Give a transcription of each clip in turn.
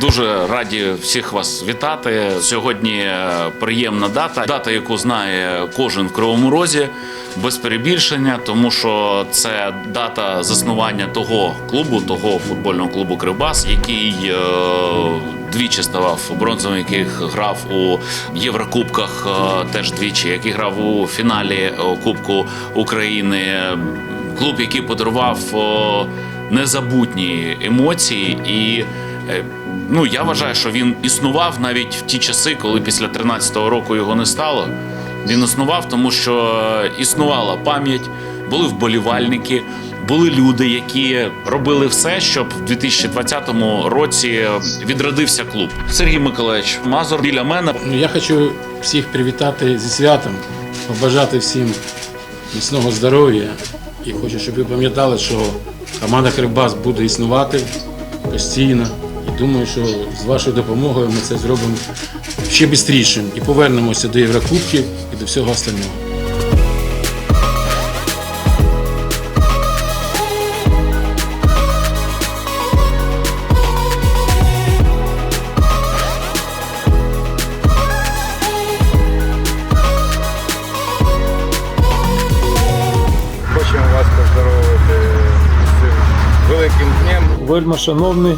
Дуже раді всіх вас вітати. Сьогодні е, приємна дата, дата, яку знає кожен в Кривому Розі, без перебільшення, тому що це дата заснування того клубу, того футбольного клубу Кривбас, який е, двічі ставав бронзовим, який грав у Єврокубках е, теж двічі, який грав у фіналі е, Кубку України. Клуб, який подарував е, незабутні емоції і. е, Ну, я вважаю, що він існував навіть в ті часи, коли після 13-го року його не стало. Він існував, тому що існувала пам'ять, були вболівальники, були люди, які робили все, щоб в 2020 році відродився клуб. Сергій Миколаївич Мазур біля мене. Ну, Я хочу всіх привітати зі святом, побажати всім міцного здоров'я. І хочу, щоб ви пам'ятали, що команда Кривбас буде існувати постійно. Думаю, що з вашою допомогою ми це зробимо ще швидше і повернемося до Єврокубків і до всього остального. Хочемо вас поздоровити з цим великим днем. Вельми шановні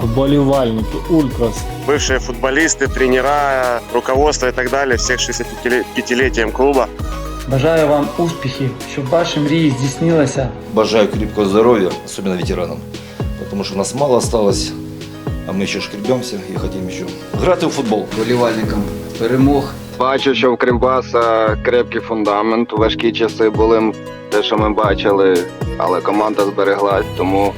вболівальники, ультрас. бывшие футболисты, тренера, руководство и так далее, всех 65-летием клуба. Бажаю вам успіхів, щоб ваші мрії здійснилися. Бажаю крепкого здоровья, особенно ветеранам. Потому что нас мало осталось, а мы еще шкребемся и хотим еще играть в футбол. Вболівальникам перемог. Бачу, що в Кримбаса крепкий фундамент. Важкі часи були те, що ми бачили, але команда збереглась. Тому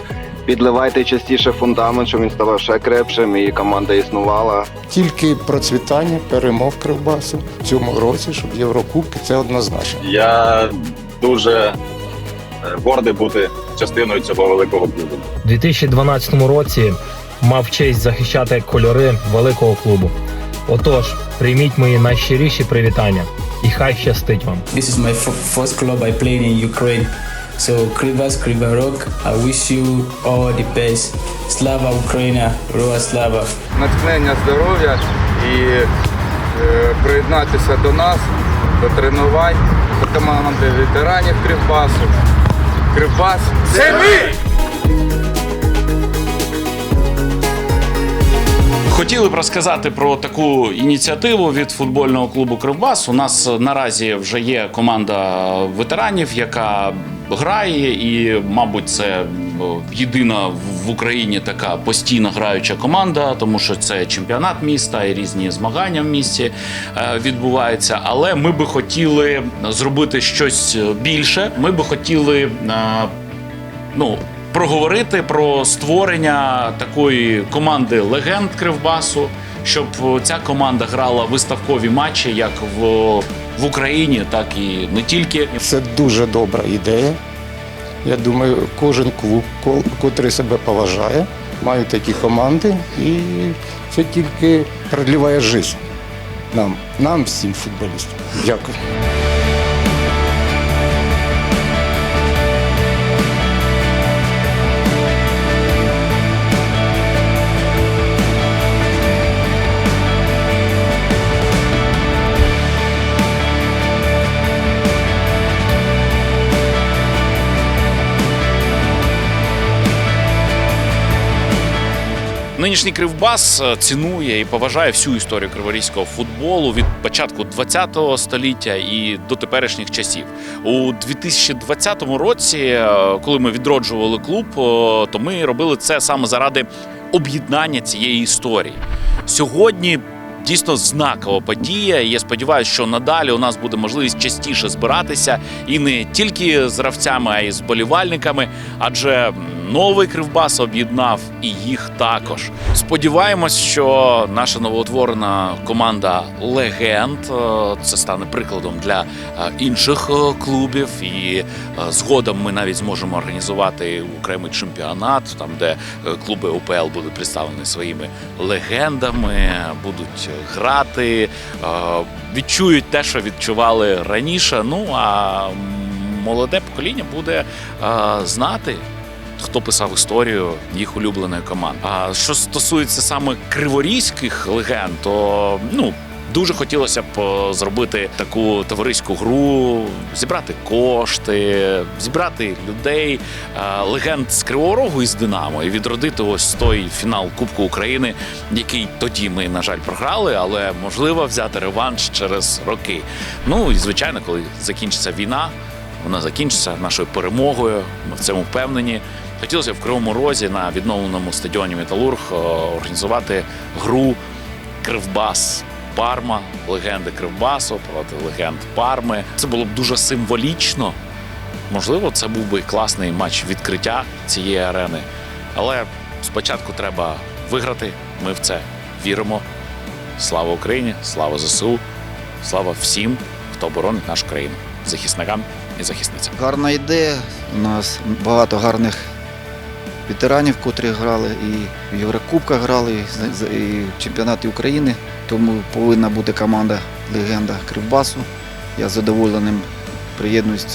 підливайте частіше фундамент, щоб він ставав ще крепшим і команда існувала. Тільки процвітання, перемог Кривбасу в цьому році, щоб Єврокубки це однозначно. Я дуже е, гордий бути частиною цього великого клубу. У 2012 році мав честь захищати кольори великого клубу. Отож, прийміть мої найщиріші привітання і хай щастить вам. This is my first club I played in Ukraine. So Krivas Krivarok, I wish you all the best. Slava Ukraina, Roa Slava. Натхнення здоров'я і е, приєднатися до нас, до тренувань, до команди ветеранів Кривбасу. Кривбас це ми! Хотіли б розказати про таку ініціативу від футбольного клубу Кривбас. У нас наразі вже є команда ветеранів, яка грає, і, мабуть, це єдина в Україні така постійно граюча команда, тому що це чемпіонат міста і різні змагання в місті е, відбуваються. Але ми би хотіли зробити щось більше. Ми би хотіли. е, ну, проговорити про створення такої команди легенд Кривбасу, щоб ця команда грала виставкові матчі як в, в Україні, так і не тільки. Це дуже добра ідея. Я думаю, кожен клуб, ко- котрий себе поважає, має такі команди, і це тільки продліває життя нам, нам всім футболістам. Дякую. Нинішній Кривбас е, цінує і поважає всю історію криворізького футболу від початку ХХ століття і до теперішніх часів. У 2020 році, е, коли ми відроджували клуб, е, то ми робили це саме заради об'єднання цієї історії. Сьогодні дійсно знакова подія. і Я сподіваюся, що надалі у нас буде можливість частіше збиратися і не тільки з гравцями, а й з болівальниками, адже новий кривбас об'єднав і їх також. Сподіваємось, що наша новоутворена команда легенд е, це стане прикладом для е, інших е, клубів, і згодом ми навіть зможемо організувати окремий чемпіонат, там де клуби УПЛ будуть представлені своїми легендами, будуть грати, відчують те, що відчували раніше. Ну а молоде покоління буде знати хто писав історію їх улюбленої команди. А що стосується саме криворізьких легенд, то ну. Дуже хотілося б е, зробити таку товариську гру, зібрати кошти, зібрати людей, е, легенд з Кривого Рогу і з Динамо, і відродити ось той фінал Кубку України, який тоді ми, на жаль, програли, але можливо взяти реванш через роки. Ну і звичайно, коли закінчиться війна, вона закінчиться нашою перемогою. Ми в цьому впевнені. Хотілося в Кривому Розі на відновленому стадіоні Металург е, організувати гру Кривбас. Парма, легенди Кривбасу проти легенд Парми. Це було б дуже символічно. Можливо, це був би класний матч відкриття цієї арени. Але спочатку треба виграти. Ми в це віримо. Слава Україні! Слава ЗСУ! Слава всім, хто боронить нашу країну, захисникам і захисницям. Гарна ідея. У нас багато гарних ветеранів, котрі грали і в Єврокубках грали, і в чемпіонаті України. Тому повинна бути команда легенда Кривбасу. Я задоволеним приєднуюсь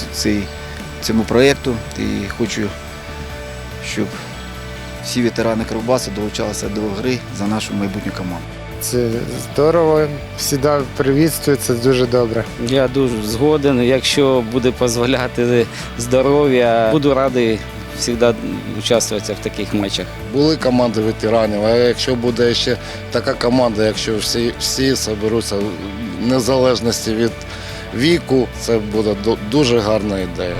цьому проєкту і хочу, щоб всі ветерани Кривбасу долучалися до гри за нашу майбутню команду. Це здорово, завжди привітствую, це дуже добре. Я дуже згоден. Якщо буде дозволяти здоров'я, буду радий завжди участвувати в таких матчах. Були команди ветеранів, а якщо буде ще така команда, якщо всі, всі соберуться в незалежності від віку, це буде ду- дуже гарна ідея.